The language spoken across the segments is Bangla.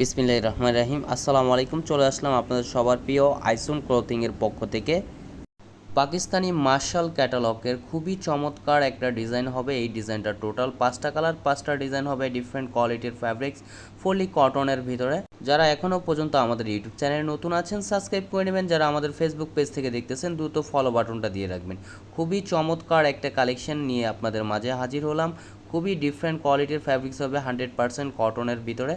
বিসমিল্লাহ রহমান রাহিম। আসসালামু আলাইকুম। চলে আসলাম আপনাদের সবার প্রিয় আইসুন ক্লথিংয়ের পক্ষ থেকে। পাকিস্তানি মার্শাল ক্যাটালগের খুবই চমৎকার একটা ডিজাইন হবে এই ডিজাইনটা টোটাল। পাঁচটা কালার, পাঁচটা ডিজাইন হবে ডিফারেন্ট কোয়ালিটির ফ্যাব্রিক্স ফুলি কটনের ভিতরে। যারা এখনও পর্যন্ত আমাদের ইউটিউব চ্যানেলে নতুন আছেন সাবস্ক্রাইব করে নেবেন। যারা আমাদের ফেসবুক পেজ থেকে দেখতেছেন, দ্রুত ফলো বাটনটা দিয়ে রাখবেন। খুবই চমৎকার একটা কালেকশন নিয়ে আপনাদের মাঝে হাজির হলাম। খুবই ডিফারেন্ট কোয়ালিটির ফ্যাব্রিক্স হবে হান্ড্রেড পার্সেন্ট কটনের ভিতরে।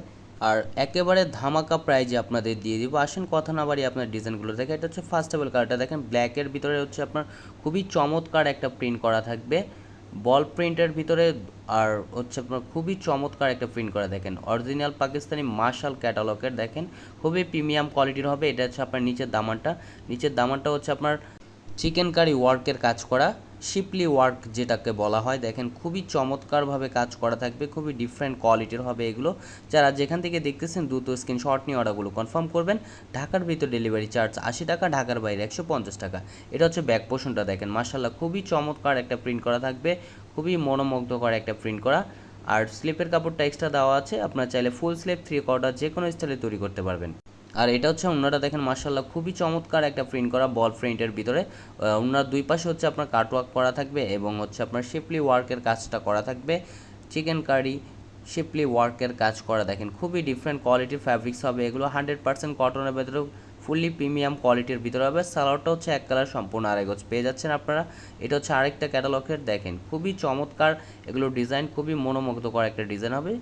আর একেবারে ধামাকা প্রাইজে আপনাদের দিয়ে দিব। আসেন, কথা না বাড়ি আপনার ডিজাইনগুলো দেখে। এটা হচ্ছে ফার্স্ট টেবল কালারটা দেখেন ব্ল্যাকের ভিতরে হচ্ছে আপনার খুবই চমৎকার একটা প্রিন্ট করা থাকবে। বল প্রিন্টের ভিতরে আর হচ্ছে আপনার খুবই চমৎকার একটা প্রিন্ট করা। দেখেন অরিজিনাল পাকিস্তানি মার্শাল ক্যাটালগের দেখেন, খুবই প্রিমিয়াম কোয়ালিটির হবে। এটা হচ্ছে আপনার নিচের দামানটা। নিচের দামানটা হচ্ছে আপনার চিকেন কারি ওয়ার্কের কাজ করা। শিপলি ওয়ার্ক যেটাকে বলা হয়, দেখেন খুবই চমৎকারভাবে কাজ করা থাকবে, খুবই ডিফারেন্ট কোয়ালিটির হবে এগুলো। যারা যেখান থেকে দেখতেছেন দ্রুত স্ক্রিনশট নিয়ে অর্ডারগুলো কনফার্ম করবেন। ঢাকার ভিতর ডেলিভারি চার্জ আশি টাকা, ঢাকার বাইরে একশো পঞ্চাশ টাকা। এটা হচ্ছে ব্যাক পোষণটা দেখেন মার্শাল্লাহ খুবই চমৎকার একটা প্রিন্ট করা থাকবে, খুবই মনোমুগ্ধকর একটা প্রিন্ট করা। আর স্লিপের কাপড়টা এক্সট্রা দেওয়া আছে, আপনার চাইলে ফুল স্লিপ থ্রি কোয়ার্টার যে কোনো স্টাইলে তৈরি করতে পারবেন। আর এটা হচ্ছে ওনারা দেখেন মার্শাল্লাহ খুবই চমৎকার একটা প্রিন্ট করা বল প্রিন্টের ভিতরে। ওনার দুই পাশে হচ্ছে আপনার কাটওয়ার্ক করা থাকবে এবং হচ্ছে আপনার শিপলি ওয়ার্কের কাজটা করা থাকবে। চিকেন কারি শিপলি ওয়ার্কের কাজ করা দেখেন, খুবই ডিফারেন্ট কোয়ালিটির ফ্যাব্রিক্স হবে। এগুলো হান্ড্রেড পার্সেন্ট কটনের ভেতরে ফুললি প্রিমিয়াম কোয়ালিটির ভিতরে হবে। সালোয়ারটা হচ্ছে এক কালার সম্পূর্ণ আড়াই গজ। পেয়ে যাচ্ছেন আপনারা। এটা হচ্ছে আরেকটা ক্যাটালগের দেখেন, খুবই চমৎকার। এগুলো ডিজাইন খুবই মনোমুগ্ধকর একটা ডিজাইন হবে।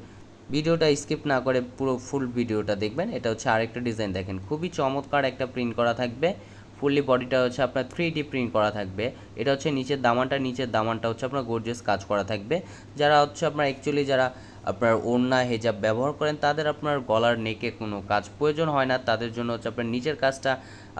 ভিডিওটা স্কিপ না করে পুরো ফুল ভিডিওটা দেখবেন। এটা হচ্ছে আরেকটা ডিজাইন দেখেন। খুবই চমৎকার একটা প্রিন্ট করা থাকবে। ফুললি বডিটা হচ্ছে আপনার থ্রি ডি প্রিন্ট করা থাকবে। এটা হচ্ছে নিচের দামানটা নিচের দামানটা হচ্ছে আপনার গর্জিয়াস কাজ করা থাকবে। যারা হচ্ছে আপনার অ্যাকচুয়ালি যারা আপনার ওড়না, হেজাব ব্যবহার করেন, তাদের আপনার গলার নেকে কোনো কাজ প্রয়োজন হয় না। তাদের জন্য হচ্ছে আপনার নিচের কাজটা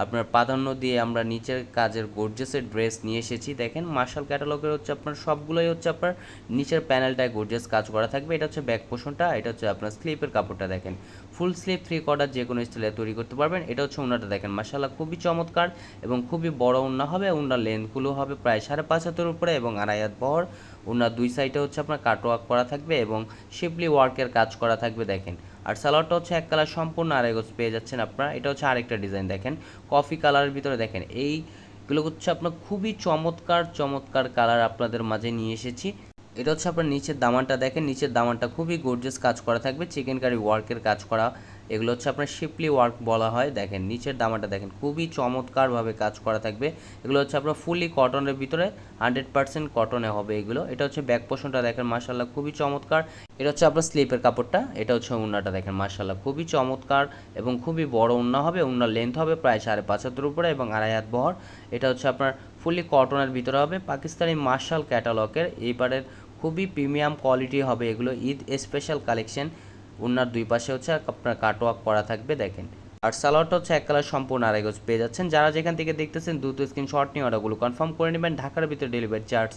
আপনার প্রাধান্য দিয়ে আমরা নিচের কাজের গর্জেসের ড্রেস নিয়ে এসেছি। দেখেন মার্শাল ক্যাটালগের হচ্ছে আপনার সবগুলোই হচ্ছে আপনার নিচের প্যানেলটায় গর্জেস কাজ করা থাকবে। এটা হচ্ছে ব্যাক পোষণটা এটা হচ্ছে আপনার স্লিপের কাপড়টা দেখেন। ফুল স্লিপ থ্রি কোয়ার্টার যে কোনো স্টাইলে তৈরি করতে পারবেন। এটা হচ্ছে উন্নাটা দেখেন। মার্শাল্লাহ খুবই চমৎকার এবং খুবই বড় উন্না হবে। উন্নার লেন্থগুলো হবে প্রায় সাড়ে পাঁচ হাতের উপরে এবং আড়াই হাত বহর উন্নার দুই সাইডে হচ্ছে আপনার কাটওয়ার্ক করা থাকবে এবং শিপলি ওয়ার্কের কাজ করা থাকবে দেখেন। আর সালোয়ারটা হচ্ছে এক কালার সম্পূর্ণ আড়াই গজ পেয়ে যাচ্ছেন আপনারা। এটা হচ্ছে আরেকটা ডিজাইন দেখেন। কফি কালারের ভিতরে দেখেন, এইগুলো হচ্ছে আপনার খুবই চমৎকার চমৎকার কালার আপনাদের মাঝে নিয়ে এসেছি। এটা হচ্ছে আপনার নিচের দামানটা দেখেন, নিচের দামানটা খুবই গর্জেস কাজ করা থাকবে। চিকেন কারি ওয়ার্কের কাজ করা এগুলো হচ্ছে আপনার শিপলি ওয়ার্ক বলা হয়। দেখেন, নিচের দামাটা দেখেন, খুবই চমৎকারভাবে কাজ করা থাকবে। এগুলো হচ্ছে আপনার ফুলি কটনের ভিতরে হান্ড্রেড পার্সেন্ট কটনে হবে এগুলো। এটা হচ্ছে ব্যাক পোষণটা দেখেন মার্শাল্লাহ খুবই চমৎকার। এটা হচ্ছে আপনার স্লিপের কাপড়টা, এটা হচ্ছে উন্নাটা দেখেন মার্শাল্লাহ খুবই চমৎকার এবং খুবই বড় উন্না হবে। উন্নার লেন্থ হবে প্রায় সাড়ে পাঁচ হাতের উপরে এবং আড়াই হাত বহর। এটা হচ্ছে আপনার ফুলি কটনের ভিতরে হবে, পাকিস্তানি মার্শাল ক্যাটালগের এইবারের খুবই প্রিমিয়াম কোয়ালিটি হবে এগুলো। ঈদ স্পেশাল কালেকশন উন্নার দুই পাশে হচ্ছে আপনার কাটওয়ার্ক করা থাকবে দেখেন। আর সালোয়ারটা হচ্ছে এক কালার সম্পূর্ণ আড়াই গজ পেয়ে যাচ্ছেন। যারা যেখান থেকে দেখতেছেন, দ্রুত শট নিয়ে অর্ডারগুলো কনফার্ম করে নেবেন। ঢাকার ভিতরে ডেলিভারি চার্জ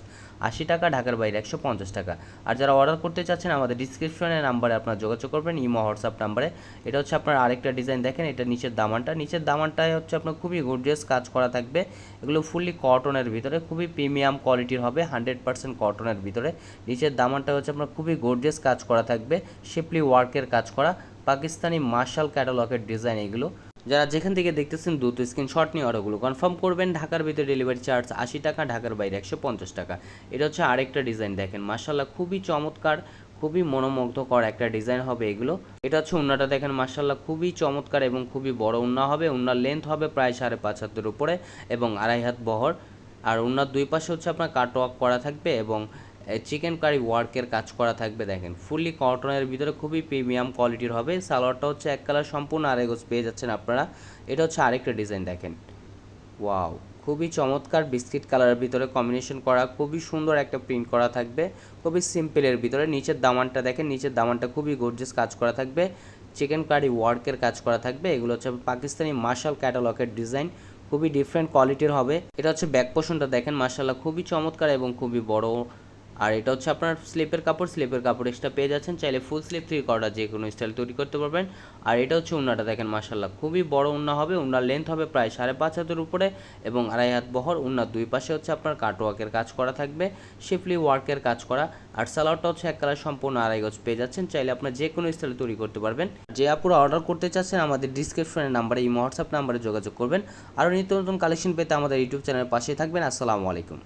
আশি টাকা, ঢাকার বাইরে একশো পঞ্চাশ টাকা। আর যারা অর্ডার করতে চাচ্ছেন, আমাদের ডিসক্রিপশনের নাম্বারে আপনার যোগাযোগ করবেন, ইমো, হোয়াটসঅ্যাপ নাম্বারে এটা হচ্ছে আপনার আরেকটা ডিজাইন দেখেন, এটা নিচের দামানটা। নিচের দামানটায় হচ্ছে আপনার খুবই গর্জিয়াস কাজ করা থাকবে। এগুলো ফুললি কটনের ভিতরে, খুবই প্রিমিয়াম কোয়ালিটির হবে হান্ড্রেড পার্সেন্ট কটনের ভিতরে। নিচের দামানটা হচ্ছে আপনার খুবই গর্জিয়াস কাজ করা থাকবে শিপলি ওয়ার্কের কাজ করা। পাকিস্তানি মার্শাল ক্যাটালগের ডিজাইন এগুলো। যারা যেখান থেকে দেখতেছেন দ্রুত স্ক্রিনশট নিয়ে অর্ডারগুলো কনফার্ম করবেন। ঢাকার ভিতরে ডেলিভারি চার্জ আশি টাকা, ঢাকার বাইরে একশো পঞ্চাশ টাকা। এটা হচ্ছে আরেকটা ডিজাইন দেখেন। মার্শাল্লাহ খুবই চমৎকার, খুবই মনোমুগ্ধকর একটা ডিজাইন হবে এগুলো। এটা হচ্ছে উন্নাটা দেখেন, মার্শাল্লাহ খুবই চমৎকার এবং খুবই বড় উন্না হবে। উন্নার লেন্থ হবে প্রায় সাড়ে পাঁচ হাতের উপরে এবং আড়াই হাত বহর। আর উন্নার দুই পাশে হচ্ছে আপনার কাটওয়ার্ক করা থাকবে এবং চিকেন কারি ওয়ার্কের কাজ করা থাকবে, দেখেন। ফুললি কটনের ভিতরে খুবই প্রিমিয়াম কোয়ালিটির হবে। সালোয়ারটা হচ্ছে এক কালার সম্পূর্ণ আরেগোজ পেয়ে যাচ্ছেন আপনারা। এটা হচ্ছে আরেকটা ডিজাইন দেখেন। ওয়াও খুবই চমৎকার বিস্কিট কালারের ভিতরে কম্বিনেশন করা, খুবই সুন্দর একটা প্রিন্ট করা থাকবে। খুবই সিম্পলের ভিতরে। নিচের দামানটা দেখেন, নিচের দামানটা খুবই গর্জিয়াস কাজ করা থাকবে। চিকেন কারি ওয়ার্কের কাজ করা থাকবে। এগুলো হচ্ছে পাকিস্তানি মার্শাল ক্যাটালগের ডিজাইন খুবই ডিফারেন্ট কোয়ালিটির হবে। এটা হচ্ছে ব্যাক পোষণটা দেখেন মার্শাল্লাহ খুবই চমৎকার এবং খুবই বড়। আর এটা হচ্ছে আপনার স্লিপের কাপড় স্লিপের কাপড় এক্সট্রা পেয়ে যাচ্ছেন। চাইলে ফুল স্লিপ থ্রি কর্ডার যে কোনো স্টাইল তৈরি করতে পারবেন। আর এটা হচ্ছে উন্নাটা, দেখেন মাসাল্লাহ খুবই বড় উন্না হবে, উন্নার লেন্থ হবে প্রায় সাড়ে পাঁচ হাতের উপরে এবং আড়াই হাত বহর। উন্নার দুই পাশে হচ্ছে আপনার কাটওয়ার্কের কাজ করা থাকবে শিফলি ওয়ার্কের কাজ করা। আর সালোয়ারটা হচ্ছে এক কালার সম্পূর্ণ আড়াই গজ পেয়ে যাচ্ছেন। চাইলে আপনার যে কোনো স্টাইলে তৈরি করতে পারবেন। যে আপুরা অর্ডার করতে চাচ্ছেন, আমাদের ডিসক্রিপশনের নাম্বারে এই হোয়াটসঅ্যাপ নাম্বারে যোগাযোগ করবেন। আরও নিত্য নতুন কালেকশন পেতে আমাদের ইউটিউব চ্যানেলের পাশে থাকবেন। আসসালামু আলাইকুম।